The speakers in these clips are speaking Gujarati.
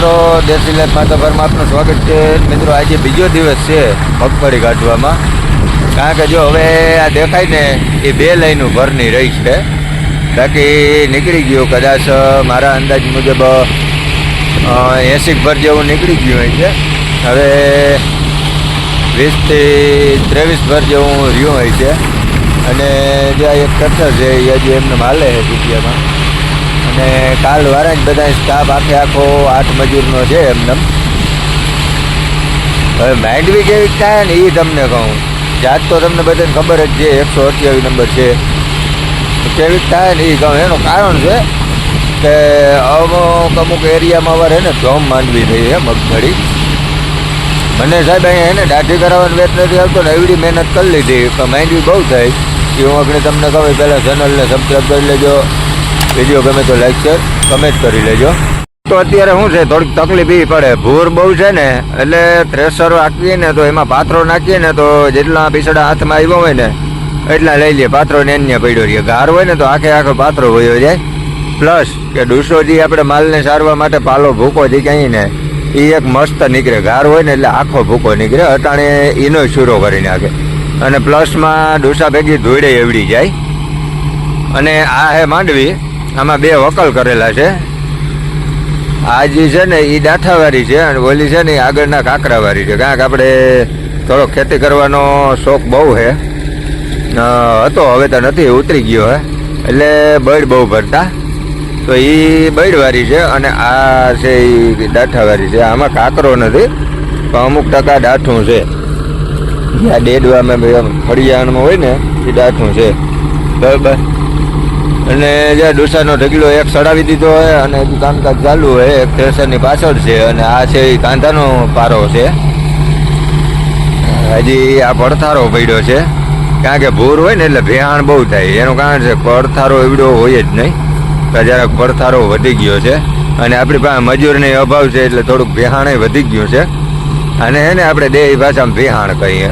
મિત્રો, દેશી લાઈફ માતાભરમાં આપનું સ્વાગત છે. મિત્રો, આજે બીજો દિવસ છે મગફળી કાઢવામાં. કારણ કે જો હવે આ દેખાય ને, એ બે લાઈનું ભરની રહી છે. બાકી નીકળી ગયું કદાચ મારા અંદાજ મુજબ એસી ભર જેવું નીકળી ગયું હોય છે. હવે વીસથી ત્રેવીસ ભર જેવું રહ્યું હોય છે. અને જે એક કથર છે, એ હજી એમને માલે છે રૂપિયામાં. અને કાલ વાળા જ બધા સ્ટાફ આખે આખો આઠ મજૂરનો છે એમને હવે માંડવી કેવી થાય ને એ તમને કહું. જાત તો તમને બધાને ખબર જ છે, એકસો અઠ્યાવીસ નંબર છે. કેવી થાય ને એ કહું. એનું કારણ છે કે અમુક અમુક એરિયામાં અમારે ને ધોમ માંડવી થઈ છે, મગફળી. મને સાહેબ અહીંયા એને દાઢી કરાવવાનો વેત નથી આવતો ને એવડી મહેનત કરી લીધી. પણ માંડવી બહુ થાય. એ હું આગળ તમને કહું પહેલાં ચેનલને સબસ્ક્રાઈબ કરી લેજો. વીડિયો ગમે તો લાઈક શેર કમેન્ટ કરી લેજો. તો અત્યારે શું છે? થોડીક તકલીફ એ પડે. ભૂર બહુ છે ને, એટલે થ્રેસર આપીએ ને તો એમાં પાથરો નાખીએ ને તો જેટલા પીસડા હાથમાં આવ્યો હોય ને, એટલા લઈ લઈએ. પાથરો ને અન્ય પડ્યો રહીએ ગાર હોય ને તો આખે આખો પાથરો વયો જાય. પ્લસ કે ડૂસો જે આપણે માલને સારવા માટે પાલો ભૂકો જે કહીએ ને એ એક મસ્ત નીકળે. ગાર હોય ને એટલે આખો ભૂકો નીકળે. અટાણે એનો શૂરો કરી નાખે. અને પ્લસમાં ડોસા ભેગી ધોઈડે એવડી જાય. અને આ હે માંડવી. આમાં બે વકલ કરેલા છે. આ જે છે ને એ દાંઠાવાળી છે અને ઓલી છે ને એ આગળના કાંકરાવાળી છે. કારણ કે આપણે થોડો ખેતી કરવાનો શોખ બહુ છે. હતો, હવે તો નથી ઉતરી ગયો હે. એટલે બળ બહુ ભરતા. તો એ બળવાળી છે અને આ છે એ દાંઠાવાળી છે. આમાં કાંકરો નથી, પણ અમુક ટકા દાંઠું છે. જ્યાં ડેડવામાં ફળિયાણમાં હોય ને એ દાંઠું છે. બરાબર? અને જે ડોસાનો ઢગલો એક સડાવી દીધો હોય અને હજુ કામકાજ ચાલુ હોય, એક થ્રેસરની પાછળ છે અને આ છે એ કાંધાનો પારો છે. હજી આ પડથારો પડ્યો છે. કારણ કે ભૂર હોય ને એટલે ભેહાણ બહુ થાય. એનું કારણ છે પડથારો એવડો હોય જ નહીં. જરાક પડથારો વધી ગયો છે. અને આપણી પાસે મજૂરની અભાવ છે એટલે થોડુંક ભેહાણે વધી ગયું છે. અને એને આપણે દેહી ભાષામાં ભેહાણ કહીએ.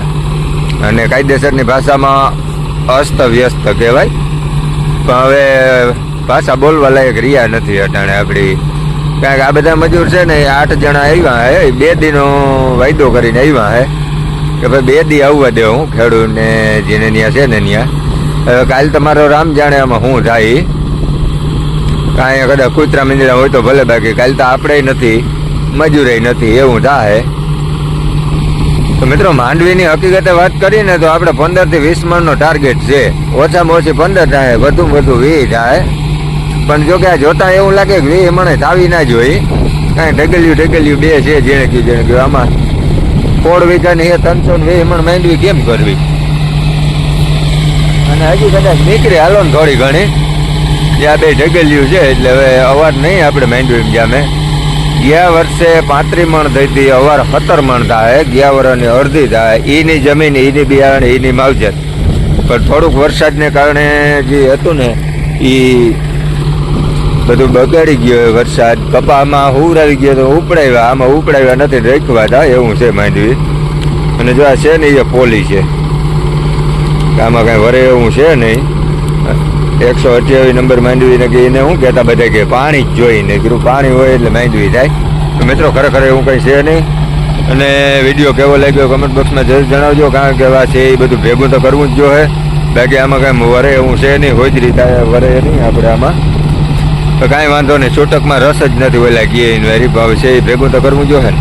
અને કાયદેસરની ભાષામાં અસ્ત વ્યસ્ત કહેવાય. પણ હવે ભાષા બોલવા લાયક રહ્યા નથી અટાણે આપણી. કારણ કે આ બધા મજૂર છે ને આઠ જણા આવ્યા હે બે દીનો વાયદો કરીને આવ્યા હે. કે ભાઈ બે દી આવવા દે હું ખેડૂતને જેને ત્યાં છે ને ત્યાં હવે કાલ તમારો રામ જાણે આમાં હું થાય કાંઈ કદાચ કૂતરા મીંદડા હોય તો ભલે બાકી, કાલ તો આપણે નથી મજૂરે નથી, એવું થાય. તો મિત્રો, માંડવીની હકીકતે વાત કરીને તો આપણે પંદરથી વીસ મણનો ટાર્ગેટ છે. ઓછામાં ઓછી પંદર થાય વધુ વધુ વીસ થાય. પણ જો કે આ જોતા એવું લાગે કે વીસ મણે થાવી ના જોઈ કાંઈ ઢગલ્યું ઢગલ્યું બે છે, જેણે કયું જેણે કયું આમાં કોળ વીઘાની એ ત્રણસો ને વીસ મણ માંડવી કેમ કરવી? અને હજી કદાચ નીકળી, હાલો ને થોડી ઘણી. જે આ બે ઢગલ્યું છે, એટલે હવે અવાજ નહીં આપણે માંડવી જામે. ગયા વર્ષે પાંત્રી મણ થઈ અવાર સત્તર મણ થાય, ગયા વર્ષની અડધી થાય. એની જમીન એની બિયારણ એની માવજત. પણ થોડુંક વરસાદને કારણે જે હતું ને એ બધું બગાડી ગયો વરસાદ. કપામાં હુરાવી ગયો તો ઉપડાવ્યા, આમાં ઉપડાવ્યા નથી, રાખવા થાય એવું છે માંડવી. અને જો આ છે ને એ પોલી છે. આમાં કાંઈ વરે એવું છે નહીં. એકસો અઠ્યાવીસ નંબર માંડવીને કે એને શું કહેતા બધા કે પાણી જ જોઈને કીધું પાણી હોય એટલે માંડવી થાય. તો મિત્રો ખરેખર એવું કંઈ છે નહીં. અને વીડિયો કેવો લાગ્યો કમેન્ટ બોક્સમાં જરૂર જણાવજો, કારણ કે આ છે એ બધું ભેગું તો કરવું જ જોઈએ બાકી આમાં કાંઈ વરે એવું છે નહીં, હોય જ રીતે વરે નહીં આપણે આમાં. તો કાંઈ વાંધો નહીં, છૂટકમાં રસ જ નથી ઓલા ગીએ એનું હરીફાવ છે એ ભેગું તો કરવું જોઈએ ને